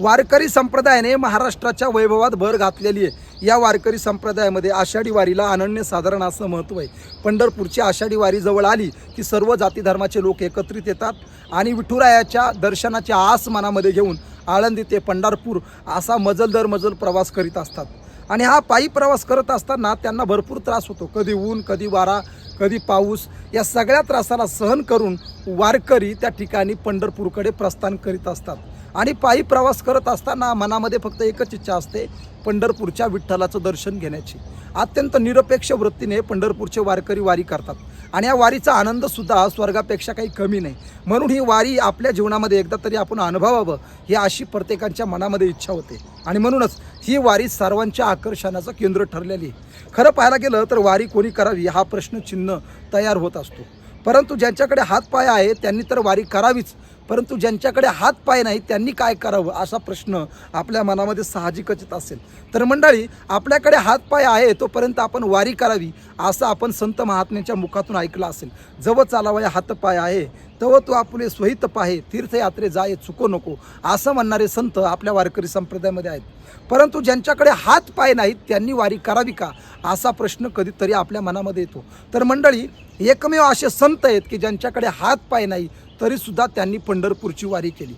वारकरी संप्रदायाने महाराष्ट्राच्या वैभवात भर घातलेली आहे. या वारकरी संप्रदायामध्ये आषाढी वारीला अनन्यसाधारण असं महत्त्व आहे. पंढरपूरची आषाढी वारी जवळ आली की सर्व जाती धर्माचे लोक एकत्रित येतात आणि विठुरायाच्या दर्शनाच्या आस मनामध्ये घेऊन आळंदी ते पंढरपूर असा मजल दर मजल प्रवास करीत असतात. आणि हा पायी प्रवास करत असताना त्यांना भरपूर त्रास होतो. कधी ऊन कधी वारा कधी पाऊस या सगळ्या त्रासाला सहन करून वारकरी त्या ठिकाणी पंढरपूरकडे प्रस्थान करीत असतात. आणि पायी प्रवास करत असताना मनामध्ये फक्त एकच इच्छा असते पंढरपूरच्या विठ्ठलाचं दर्शन घेण्याची. अत्यंत निरपेक्ष वृत्तीने पंढरपूरचे वारकरी वारी करतात. आणि या वारीचा आनंदसुद्धा स्वर्गापेक्षा काही कमी नाही. म्हणून ही वारी आपल्या जीवनामध्ये एकदा तरी आपण अनुभवावं ही अशी प्रत्येकांच्या मनामध्ये इच्छा होते. आणि म्हणूनच ही वारी सर्वांच्या आकर्षणाचं केंद्र ठरलेली आहे. खरं पाहायला गेलं तर वारी कोणी करावी हा प्रश्नचिन्ह तयार होत असतो. परंतु ज्यांच्याकडे हातपाय आहे त्यांनी तर वारी करावीच. परंतु ज्यांच्याकडे हात पाय नाही त्यांनी काय करावं असा प्रश्न आपल्या मनामध्ये साहजिकच येत असेल. तर मंडळी आपल्याकडे हात पाय आहे तोपर्यंत आपण वारी करावी असं आपण संत महात्म्यांच्या मुखातून ऐकलं असेल. जवळ चालावया हात पाय आहे. तव तू आपले स्वहित पाहे तीर्थयात्रे जाय चुको नको असं म्हणणारे संत आपल्या वारकरी संप्रदायामध्ये आहेत. परंतु ज्यांच्याकडे हात पाय नाहीत त्यांनी वारी करावी का? असा प्रश्न कधीतरी आपल्या मनामध्ये येतो. तर मंडळी एकमेव असे संत आहेत की ज्यांच्याकडे हात पाय नाही तरीसुद्धा त्यांनी पंढरपूरची वारी केली.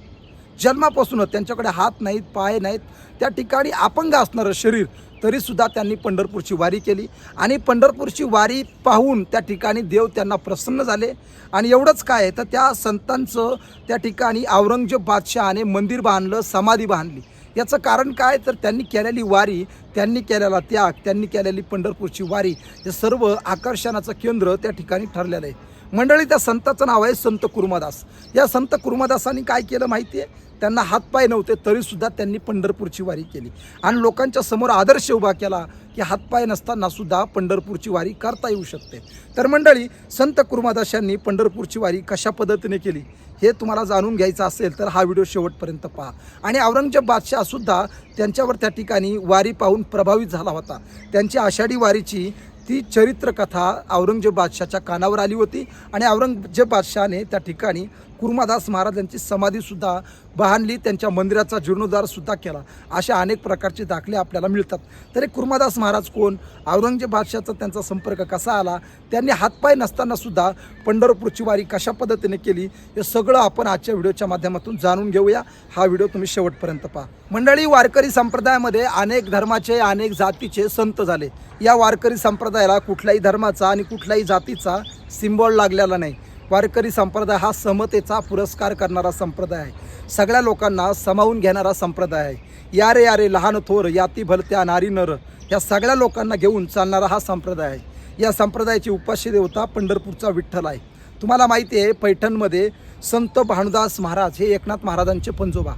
जन्मापासूनच त्यांच्याकडे हात नाहीत पाय नाहीत त्या ठिकाणी अपंग असणारं शरीर तरीसुद्धा त्यांनी पंढरपूरची वारी केली. आणि पंढरपूरची वारी पाहून त्या ठिकाणी देव त्यांना प्रसन्न झाले. आणि एवढंच काय आहे तर त्या संतांचं त्या ठिकाणी औरंगजेब बादशहाने मंदिर बांधलं समाधी बांधली. याचं कारण काय तर त्यांनी केलेली वारी त्यांनी केलेला त्याग त्यांनी केलेली पंढरपूरची वारी हे सर्व आकर्षणाचं केंद्र त्या ठिकाणी ठरलेलं आहे. मंडळी त्या संताचं नाव आहे संत कुर्मादास. या संत कुर्मादासांनी काय केलं माहिती आहे त्यांना हातपाय नव्हते तरीसुद्धा त्यांनी पंढरपूरची वारी केली. आणि लोकांच्या समोर आदर्श उभा केला की हातपाय नसतानासुद्धा पंढरपूरची वारी करता येऊ शकते. तर मंडळी संत कुर्मादास यांनी पंढरपूरची वारी कशा पद्धतीने केली हे तुम्हाला जाणून घ्यायचं असेल तर हा व्हिडिओ शेवटपर्यंत पहा. आणि औरंगजेब बादशाहसुद्धा त्यांच्यावर त्या ठिकाणी वारी पाहून प्रभावित झाला होता. त्यांची आषाढी वारीची ती चरित्रकथा औरंगजेब बादशाच्या कानावर आली होती आणि औरंगजेब बादशहाने त्या ठिकाणी कुर्मादास महाराज यांची समाधीसुद्धा बहानली त्यांच्या मंदिराचा जीर्णोद्धारसुद्धा केला. अशा अनेक प्रकारचे दाखले आपल्याला मिळतात. तरी कुर्मादास महाराज कोण? औरंगजेबादशाहचा त्यांचा संपर्क कसा आला? त्यांनी हातपाय नसतानासुद्धा पंढरपूरची वारी कशा पद्धतीने केली? हे सगळं आपण आजच्या व्हिडिओच्या माध्यमातून जाणून घेऊया. हा व्हिडिओ तुम्ही शेवटपर्यंत पहा. मंडळी वारकरी संप्रदायामध्ये अनेक धर्माचे अनेक जातीचे संत झाले. या वारकरी संप्रदायाला कुठल्याही धर्माचा आणि कुठल्याही जातीचा सिम्बॉल लागलेला नाही. वारकरी संप्रदाय हा समतेचा पुरस्कार करणारा संप्रदाय आहे. सगळ्या लोकांना समावून घेणारा संप्रदाय आहे. यारे यारे लहान थोर याती भलत्या नारी नर या सगळ्या लोकांना घेऊन चालणारा हा संप्रदाय आहे. या संप्रदायाची उपाशी देवता पंढरपूरचा विठ्ठल आहे. तुम्हाला माहिती आहे पैठणमध्ये संत भानुदास महाराज हे एकनाथ महाराजांचे पंजोबा.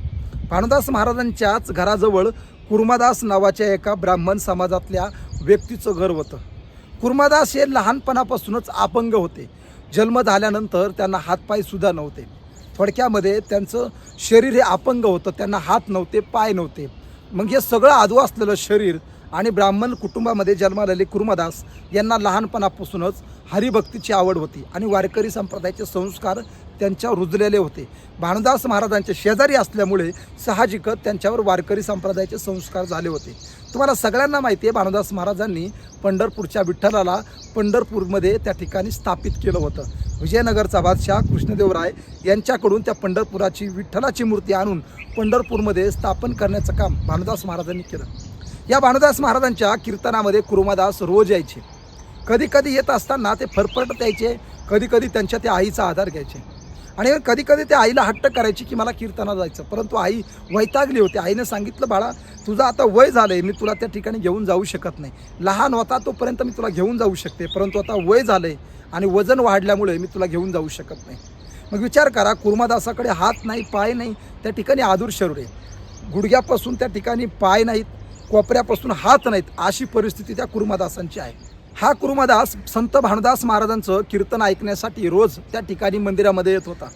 भानुदास महाराजांच्याच घराजवळ कुर्मादास नावाच्या एका ब्राह्मण समाजातल्या व्यक्तीचं घर होतं. कुर्मादास हे लहानपणापासूनच अपंग होते. जन्म झाल्यानंतर त्यांना हातपायसुद्धा नव्हते. थोडक्यामध्ये त्यांचं शरीर हे अपंग होतं त्यांना हात नव्हते पाय नव्हते. मग हे सगळं आदू असलेलं शरीर आणि ब्राह्मण कुटुंबामध्ये जन्मालेले कुर्मदास यांना लहानपणापासूनच हरिभक्तीची आवड होती आणि वारकरी संप्रदायाचे संस्कार त्यांच्यावर रुजलेले होते. भानुदास महाराजांचे शेजारी असल्यामुळे साहजिकच त्यांच्यावर वारकरी संप्रदायाचे संस्कार झाले होते. तुम्हाला सगळ्यांना माहिती आहे भानुदास महाराजांनी पंढरपूरच्या विठ्ठलाला पंढरपूरमध्ये त्या ठिकाणी स्थापित केलं होतं. विजयनगरचा बादशाह कृष्णदेवराय यांच्याकडून त्या पंढरपुराची विठ्ठलाची मूर्ती आणून पंढरपूरमध्ये स्थापन करण्याचं काम भानुदास महाराजांनी केलं. या भानुदास महाराजांच्या कीर्तनामध्ये कुरुमादास रोज यायचे. कधी कधी येत असताना ते फरफरटत यायचे कधी कधी त्यांच्या त्या आईचा आधार घ्यायचे. आणि कधी कधी त्या आईला हट्ट करायची की मला कीर्तना जायचं. परंतु आई वैतागली होती. आईने सांगितलं बाळा तुझं आता वय झालं आहे मी तुला त्या ठिकाणी घेऊन जाऊ शकत नाही. लहान होता तोपर्यंत मी तुला घेऊन जाऊ शकते. परंतु आता वय झालं आहे आणि वजन वाढल्यामुळे मी तुला घेऊन जाऊ शकत नाही. मग विचार करा कुर्मादासाकडे हात नाही पाय नाही त्या ठिकाणी आदूर शरीर आहे. गुडघ्यापासून त्या ठिकाणी पाय नाहीत. कोपऱ्यापासून हात नाहीत अशी परिस्थिती त्या कुरुमादासांची आहे. हा कुरुमादास संत भानुदास महाराजांचं कीर्तन ऐकण्यासाठी रोज त्या ठिकाणी मंदिरामध्ये येत होता.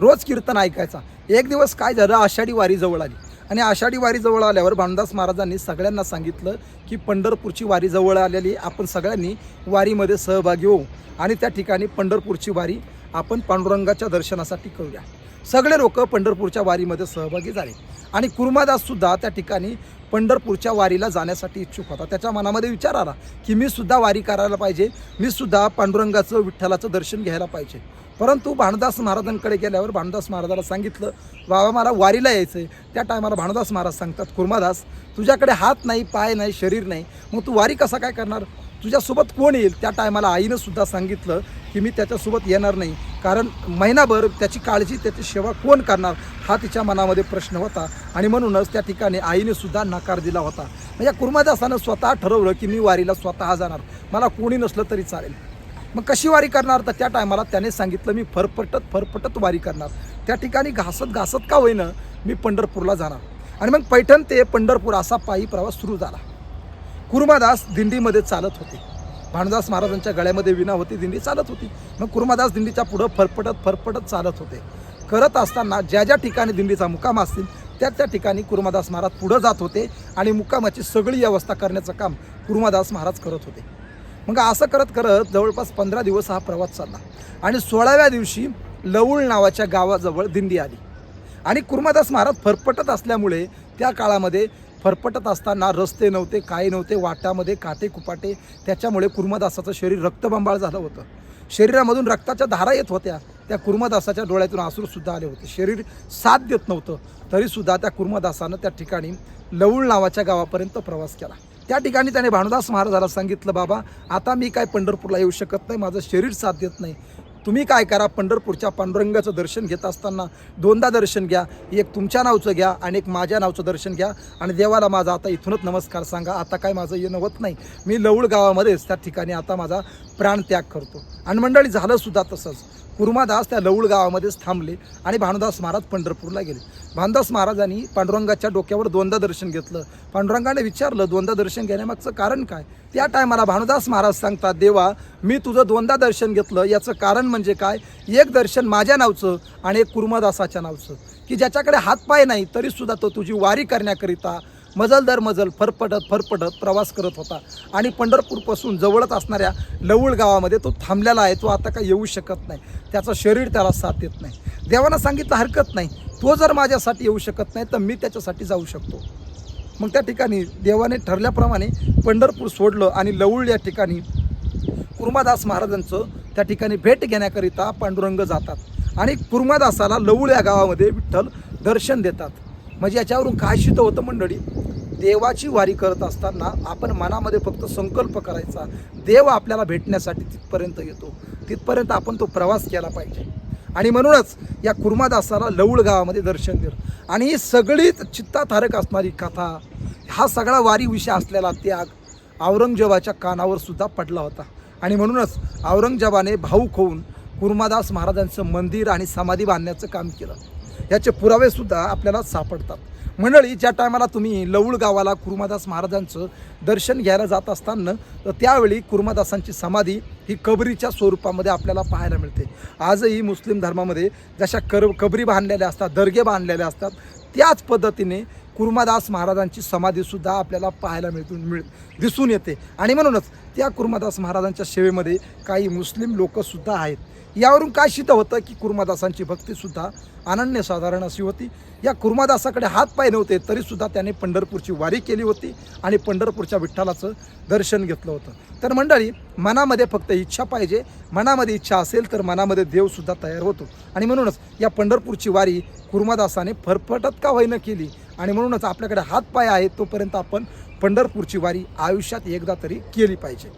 रोज कीर्तन ऐकायचा. एक दिवस काय झालं आषाढी वारी जवळ आली. आणि आषाढी वारी जवळ आल्यावर भानुदास महाराजांनी सगळ्यांना सांगितलं की पंढरपूरची वारी जवळ आलेली आपण सगळ्यांनी वारीमध्ये सहभागी होऊ. आणि त्या ठिकाणी पंढरपूरची वारी आपण पांडुरंगाच्या दर्शनासाठी करूया. सगळे लोक पंढरपूरच्या वारीमध्ये सहभागी झाले. आणि कुर्मादाससुद्धा त्या ठिकाणी पंढरपूरच्या वारीला जाण्यासाठी इच्छुक होता. त्याच्या मनामध्ये विचार आला की मी सुद्धा वारी करायला पाहिजे. मी सुद्धा पांडुरंगाचं विठ्ठलाचं दर्शन घ्यायला पाहिजे. परंतु भानुदास महाराजांकडे गेल्यावर भानुदास महाराजाला सांगितलं बाबा मला वारीला यायचं आहे त्या टायमाला भानुदास महाराज सांगतात कुर्मादास तुझ्याकडे हात नाही पाय नाही शरीर नाही. मग तू वारी कसा काय करणार? तुझ्यासोबत कोण येईल? त्या टायमाला आईनं सुद्धा सांगितलं की मी त्याच्यासोबत येणार नाही. कारण महिनाभर त्याची काळजी त्याची सेवा कोण करणार हा तिच्या मनामध्ये प्रश्न होता. आणि म्हणूनच त्या ठिकाणी आईने सुद्धा नकार दिला होता. म्हणजे कुर्मादासानं स्वतः ठरवलं की मी वारीला स्वतः जाणार. मला कोणी नसलं तरी चालेल. मग कशी वारी करणार? तर त्या टायमाला त्याने सांगितलं मी फरफटत फरफटत वारी करणार. त्या ठिकाणी घासत घासत का होईनं मी पंढरपूरला जाणार. आणि मग पैठण ते पंढरपूर असा पायी प्रवास सुरू झाला. कुर्मादास दिंडीमध्ये चालत होते. भानुदास महाराजांच्या गळ्यामध्ये विना होती दिंडी चालत होती. मग कुर्मादास दिंडीच्या पुढं फरफटत फरफटत चालत होते. करत असताना ज्या ज्या ठिकाणी दिंडीचा मुकाम असतील त्या त्या ठिकाणी कुर्मादास महाराज पुढं जात होते आणि मुक्कामाची सगळी व्यवस्था करण्याचं काम कुर्मादास महाराज करत होते. मग असं करत करत जवळपास पंधरा दिवस हा प्रवास चालला आणि सोळाव्या दिवशी लवूळ नावाच्या गावाजवळ दिंडी आली. आणि कुर्मादास महाराज फरफटत असल्यामुळे त्या काळामध्ये फरफटत असताना रस्ते नव्हते काय नव्हते वाटामध्ये काटे कुपाटे त्याच्यामुळे कुर्मदासाचं शरीर रक्तबंबाळ झालं होतं. शरीरामधून रक्ताच्या धारा येत होत्या त्या कुर्मदासाच्या डोळ्यातून आसूरसुद्धा आले होते. शरीर साथ देत नव्हतं तरीसुद्धा त्या कुर्मदासानं त्या ठिकाणी लवळ नावाच्या गावापर्यंत प्रवास केला. त्या ठिकाणी त्याने भानुदास महाराजाला सांगितलं बाबा आता मी काय पंढरपूरला येऊ शकत नाही माझं शरीर साथ देत नाही तुम्ही काय करा पंढरपूरच्या पांडुरंगाचं दर्शन घेत असताना दोनदा दर्शन घ्या एक तुमच्या नावचं घ्या आणि एक माझ्या नावचं दर्शन घ्या आणि देवाला माझा आता इथूनच नमस्कार सांगा. आता काय माझं येणं होत नाही. मी लवळ गावामध्येच त्या ठिकाणी आता माझा प्राणत्याग करतो. आणि मंडळी झालं सुद्धा तसंच. कुर्मादास त्या लवळ गावामध्येच थांबले आणि भानुदास महाराज पंढरपूरला गेले. भानुदास महाराजांनी पांडुरंगाच्या डोक्यावर दोनदा दर्शन घेतलं. पांडुरंगाने विचारलं दोनदा दर्शन घेण्यामागचं कारण काय? त्या टायमाला भानुदास महाराज सांगतात देवा मी तुझं दोनदा दर्शन घेतलं. याचं कारण म्हणजे काय? एक दर्शन माझ्या नावचं आणि एक कुर्मादासाच्या नावचं. की ज्याच्याकडे हातपाय नाही तरीसुद्धा तो तुझी वारी करण्याकरिता मजल दर मजल फरफटत फरफटत प्रवास करत होता. आणि पंढरपूरपासून जवळच असणाऱ्या लवळ गावामध्ये तो थांबलेला आहे. तो आता काय येऊ शकत नाही. त्याचं शरीर त्याला साथ देत नाही. देवानं सांगितलं हरकत नाही. तो जर माझ्यासाठी येऊ शकत नाही तर मी त्याच्यासाठी जाऊ शकतो. मग त्या ठिकाणी देवाने ठरल्याप्रमाणे पंढरपूर सोडलं आणि लवळ या ठिकाणी कुर्मादास महाराजांचं त्या ठिकाणी भेट घेण्याकरिता पांडुरंग जातात आणि कुर्मादासाला लवळ या गावामध्ये विठ्ठल दर्शन देतात. म्हणजे याच्यावरून काय शित होतं मंडळी? देवाची वारी करत असताना आपण मनामध्ये फक्त संकल्प करायचा. देव आपल्याला भेटण्यासाठी तिथपर्यंत येतो. तिथपर्यंत आपण तो प्रवास केला पाहिजे. आणि म्हणूनच या कुर्मादासाला लवळ गावामध्ये दर्शन दिलं. आणि ही सगळीच चित्ताधारक असणारी कथा हा सगळा वारी विषय असलेला त्याग औरंगजेबाच्या कानावर सुद्धा पडला होता. आणि म्हणूनच औरंगजेबाने भाऊक होऊन कुर्मादास महाराजांचं मंदिर आणि समाधी बांधण्याचं काम केलं. याचे पुरावेसुद्धा आपल्याला सापडतात. मंडळी ज्या टायमाला तुम्ही लवूळ गावाला कुर्मादास महाराजांचं दर्शन घ्यायला जात असताना तर त्यावेळी कुर्मादासांची समाधी ही कबरीच्या स्वरूपामध्ये आपल्याला पाहायला मिळते. आजही मुस्लिम धर्मामध्ये जशा कर कबरी बांधलेल्या असतात दर्गे बांधलेल्या असतात त्याच पद्धतीने कुर्मादास महाराजांची समाधीसुद्धा आपल्याला पाहायला मिळतून मिळ दिसून येते. आणि म्हणूनच त्या कुर्मादास महाराजांच्या सेवेमध्ये काही मुस्लिम लोकंसुद्धा आहेत. यावरून काय सिद्ध होतं की कुर्मादासांची भक्तीसुद्धा अनन्यसाधारण अशी होती. या कुर्मादासाकडे हात पाय नव्हते तरीसुद्धा त्याने पंढरपूरची वारी केली होती आणि पंढरपूरच्या विठ्ठलाचं दर्शन घेतलं होतं. तर मंडळी मनामध्ये फक्त इच्छा पाहिजे. मनामध्ये इच्छा असेल तर मनामध्ये देवसुद्धा तयार होतो. आणि म्हणूनच या पंढरपूरची वारी कुर्मादासाने फरफटत का होईनं केली? आणि म्हणूनच आपल्याकडे हातपाय आहे आहेत तोपर्यंत आपण पंढरपूरची वारी आयुष्यात एकदा तरी केली पाहिजे.